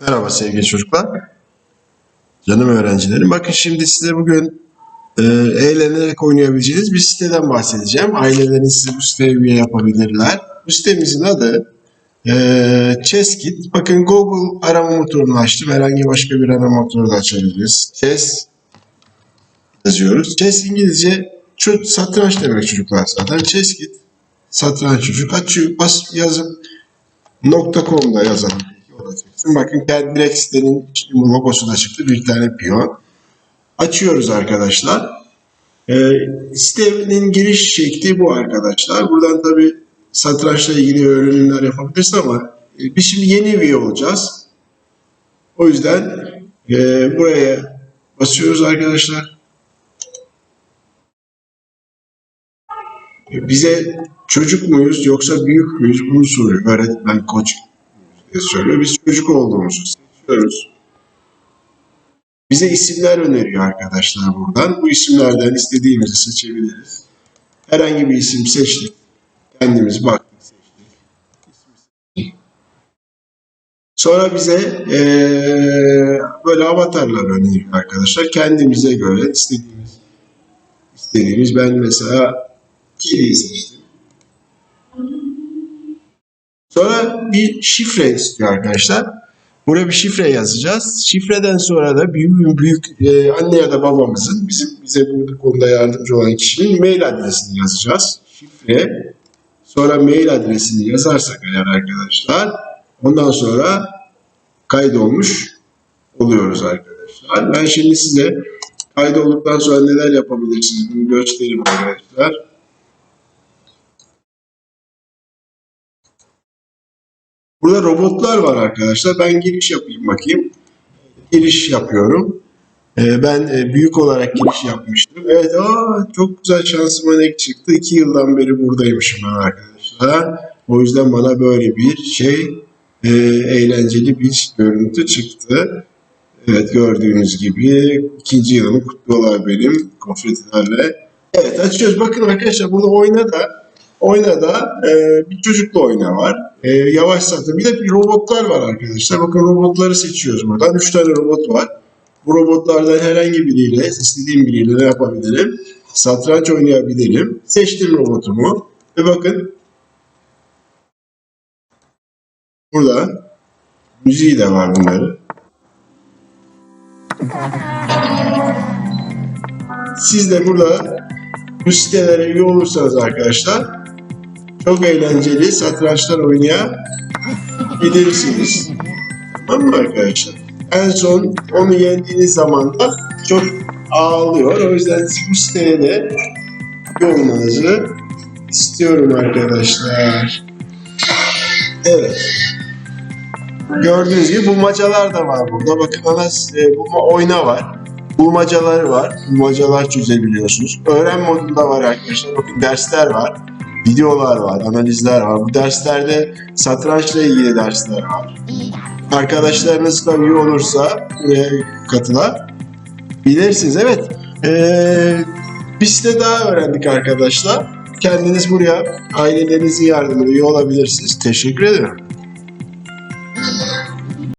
Merhaba sevgili çocuklar. Canım öğrencilerim. Bakın şimdi size bugün e, eğlenerek oynayabileceğiniz bir siteden bahsedeceğim. Aileleriniz sizi bu siteye üye yapabilirler. Bu sitemizin adı e, Chesskit. Bakın Google arama motorunu açtım. Herhangi başka bir arama motoru da açabiliriz. Chess yazıyoruz. Chess İngilizce çocuk, satranç demek çocuklar zaten. Chesskit satranç çocuk açıyor. Bas yazıp .com'da yazalım. Olacaksın. Bakın direkt sitenin logosu da çıktı. Bir tane piyon. Açıyoruz arkadaşlar. Ee, sitenin giriş şekli bu arkadaşlar. Buradan tabi satrançla ilgili öğrenimler yapabilirsin ama e, biz şimdi yeni üye olacağız. O yüzden e, buraya basıyoruz arkadaşlar. E, Bize çocuk muyuz yoksa büyük müyüz bunu soruyor. Öğretmen, koç diye söylüyor. Biz çocuk olduğumuzu seçiyoruz. Bize isimler öneriyor arkadaşlar buradan. Bu isimlerden istediğimizi seçebiliriz. Herhangi bir isim seçtik. Kendimiz baktık seçtik. Seçtik. Sonra bize eee, böyle avatarlar öneriyor arkadaşlar. Kendimize göre istediğimiz istediğimiz ben mesela kediyi seçtim. Sonra bir şifre istiyor arkadaşlar. Buraya bir şifre yazacağız. Şifreden sonra da büyük büyük e, anne ya da babamızın bizim bize bu konuda yardımcı olan kişinin mail adresini yazacağız. Şifre sonra mail adresini yazarsak eğer arkadaşlar ondan sonra kaydolmuş oluyoruz arkadaşlar. Ben şimdi size kaydolduktan sonra neler yapabilirsiniz bunu göstereyim arkadaşlar. Burada robotlar var arkadaşlar. Ben giriş yapayım bakayım. Giriş yapıyorum. Ee, ben e, büyük olarak giriş yapmıştım. Evet, aa, çok güzel şansıma ne çıktı. İki yıldan beri buradaymışım ben arkadaşlar. O yüzden bana böyle bir şey e, eğlenceli bir görüntü çıktı. Evet gördüğünüz gibi ikinci yılımı kutluyorlar benim konfetilerle. Evet açıyoruz. Bakın arkadaşlar burada oyna da oyna da e, bir çocukla oyna var. E, yavaş satır. Bir de bir robotlar var arkadaşlar. Bakın robotları seçiyoruz buradan. Üç tane robot var. Bu robotlardan herhangi biriyle, istediğim biriyle ne yapabilirim? Satranç oynayabilirim. Seçtim robotumu. Ve bakın burada müziği de var bunların. Siz de burada bu sitelere üye olursanız arkadaşlar çok eğlenceli satrançlar oynayabilirsiniz. Tamam mı arkadaşlar? En son onu yendiğiniz zaman da çok ağlıyor. O yüzden bu siteye de olmanızı istiyorum arkadaşlar. Evet. Gördüğünüz gibi bulmacalar da var burada. Bakın ana e, bulma oyna var. Bulmacaları var. Bulmacalar çözebiliyorsunuz. Öğren modunda var arkadaşlar. Bakın dersler var. Videolar var, analizler var. Bu derslerde satrançla ilgili dersler var. Arkadaşlarınız da üye olursa buraya katılabilirsiniz. Evet. Ee, bir site daha öğrendik arkadaşlar. Kendiniz buraya ailelerinizin yardımıyla üye olabilirsiniz. Teşekkür ederim.